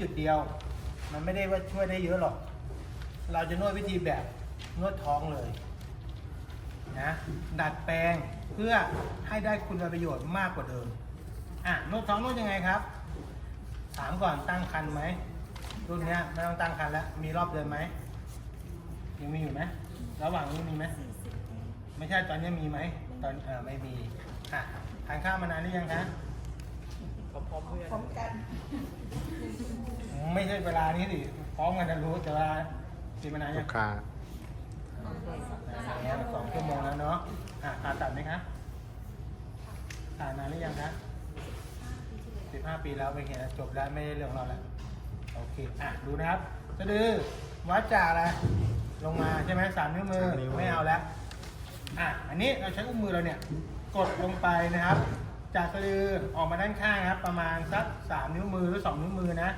จุดเดียว มันไม่ได้ว่าช่วยได้เยอะหรอก เราจะนวดวิธีแบบนวดท้องเลยนะดัดแปลงเพื่อให้ได้คุณประโยชน์มากกว่าเดิมอะนวดท้องนวดยังไงครับ ถามก่อนตั้งคันไหมรุ่นเนี้ยไม่ต้องตั้งคันแล้วมีรอบเดือนไหมยังมีอยู่ไหมระหว่างนี้มีไหมไม่ใช่ตอนนี้มีไหมตอนเออไม่มีอะทานข้าวมานานหรือยังคะ พร้อมกัน ไม่ใช่เวลานี้สิพร้อมกันจะรู้แต่ว่ากินมานานลูยังกค้าอ่าสองชั่วโมงแล้วเนาะอะผ่าตัดไหมคะผ่านานหรือยังคะสิบห้าปีแล้วเป็นไงจบแล้วไม่ได้เรื่องเราแล้วโอเคอะดูนะครับสะดือวัดจากอะไรลงมาใช่ไหมสามนิ้วมือไม่เอาแล้วอะอันนี้เราใช้อุ้งมือเราเนี่ย กดลงไปนะครับ จากสะดือออกมาด้านข้างนะครับ ประมาณสักสามนิ้วมือหรือสองนิ้วมือนะ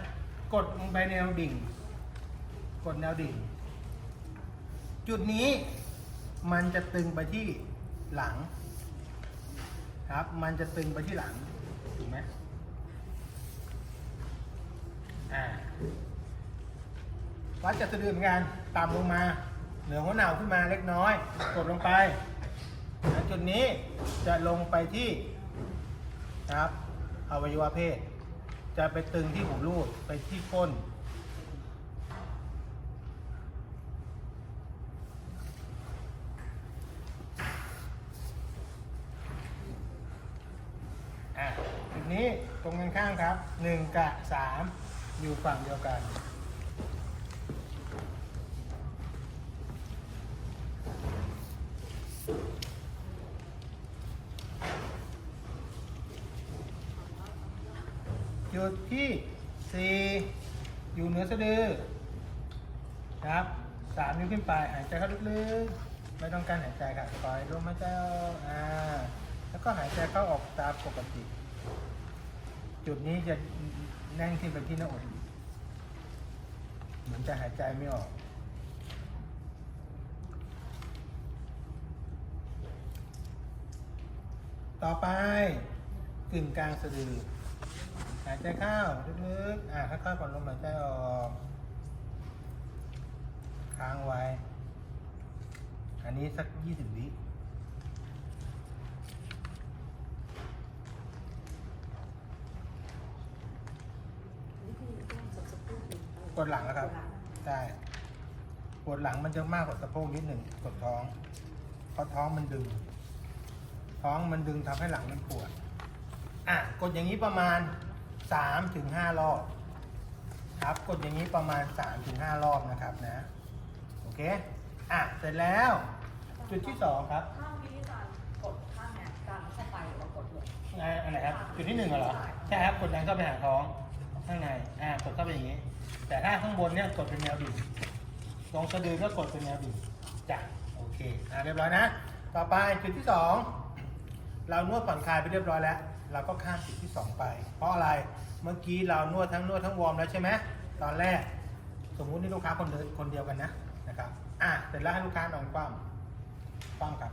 กดลงไปแนวดิ่ง กดแนวดิ่ง จุดนี้มันจะตึงไปที่หลัง ครับ มันจะตึงไปที่หลังถูกไหมอ่าวัดจากสะดือเหมือนกันต่ำลงมา เหนือหัวหนาวขึ้นมาเล็กน้อย กดลงไปจุดนี้จะลงไปที่ นะครับอวัยวะเพศ จะไปตึงที่หูรูดไปที่ก้น อะจุดนี้ตรงกันข้ามครับหนึ่งกับสามอยู่ฝั่งเดียวกัน จุดที่สี่อยู่เหนือสะดือครับสามนิ้วขึ้นไป หายใจเข้าลึกๆ ไม่ต้องการหายใจค่ะปล่อยลมหายใจออกอ่าแล้วก็หายใจเข้าออกตามปกติ จุดนี้จะแน่นขึ้นไปที่หน้าอกเหมือนจะหายใจไม่ออกต่อไปกึ่งกลางสะดือายใจเข้าลึกๆ อ่าค่อยๆผ่อนลมหายใจออก ค้างไว้ อันนี้สักยี่สิบวิปวดหลังแล้วครับ ใช่ ปวดหลังมันจะมากกว่าสะโพกนิดหนึ่งกดท้อง เพราะท้องมันดึง ท้องมันดึงทำให้หลังมันปวด อะ กดอย่างนี้ประมาณ สามถึงห้ารอบครับกดอย่างนี้ประมาณสามถึงห้ารอบนะครับนะ โอเค อะ เสร็จแล้ว จุดที่สองครับข้างนี้การกดข้างเนี่ยการเข้าไปเรากดลงอ่าอันไหนครับ จุดที่หนึ่งเหรอ ใช่ครับ กดดันเข้าไปหาท้องข้างใน อ่ากดเข้าไปอย่างนี้ แต่ถ้าข้างบนเนี่ยกดเป็นแนวดิ่งตรงสะดือก็กดเป็นแนวดิ่งจ้ะโอเค อ่าเรียบร้อยนะ ต่อไปจุดที่สอง เรานวดผ่อนคลายไปเรียบร้อยแล้ว เราก็ข้ามจุดที่สองไป เพราะอะไรเมื่อกี้เรานวดทั้งนวดทั้งวอร์มแล้วใช่ไหมตอนแรก สมมุตินี่ลูกค้าคนเดินคนเดียวกันนะนะครับอะเสร็จแล้วให้ลูกค้านอนคว่ำคว่ำครับ